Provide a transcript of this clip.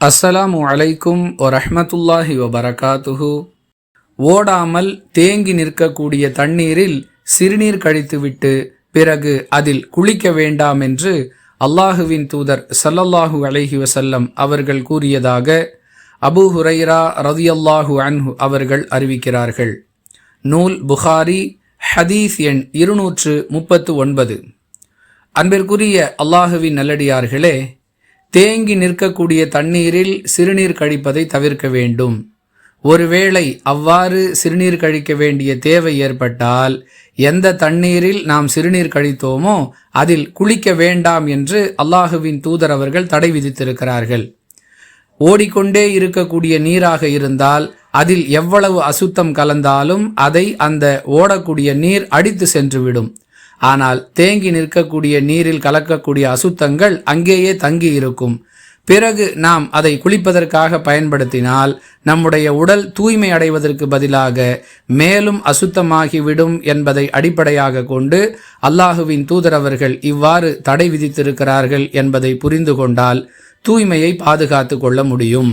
அஸ்ஸலாமு அலைக்கும் வரஹ்மத்துல்லாஹி வபரகாத்துஹு. ஓடாமல் தேங்கி நிற்கக்கூடிய தண்ணீரில் சிறுநீர் கழித்துவிட்டு பிறகு அதில் குளிக்க வேண்டாம் என்று அல்லாஹுவின் தூதர் சல்லல்லாஹு அலைஹி வசல்லம் அவர்கள் கூறியதாக அபு ஹுரைரா ரதியல்லாஹு அன்ஹு அவர்கள் அறிவிக்கிறார்கள். நூல் புகாரி ஹதீஸ் எண் இருநூற்று முப்பத்து ஒன்பது. அன்பிற்குரிய அல்லாஹுவின் நல்லடியார்களே தேங்கி நிற்கக்கூடிய தண்ணீரில் சிறுநீர் கழிப்பதை தவிர்க்க வேண்டும். ஒருவேளை அவ்வாறு சிறுநீர் கழிக்க வேண்டிய தேவை ஏற்பட்டால் எந்த தண்ணீரில் நாம் சிறுநீர் கழித்தோமோ அதில் குளிக்க வேண்டாம் என்று அல்லாஹுவின் தூதர் அவர்கள் தடை விதித்திருக்கிறார்கள். ஓடிக்கொண்டே இருக்கக்கூடிய நீராக இருந்தால் அதில் எவ்வளவு அசுத்தம் கலந்தாலும் அதை அந்த ஓடக்கூடிய நீர் அடித்து சென்றுவிடும். ஆனால் தேங்கி நிற்கக்கூடிய நீரில் கலக்கக்கூடிய அசுத்தங்கள் அங்கேயே தங்கி இருக்கும். பிறகு நாம் அதை குளிப்பதற்காக பயன்படுத்தினால் நம்முடைய உடல் தூய்மை அடைவதற்கு பதிலாக மேலும் அசுத்தமாகிவிடும் என்பதை அடிப்படையாக கொண்டு அல்லாஹுவின் தூதரவர்கள் இவ்வாறு தடை விதித்திருக்கிறார்கள் என்பதை புரிந்து கொண்டால் தூய்மையை பாதுகாத்து கொள்ள முடியும்.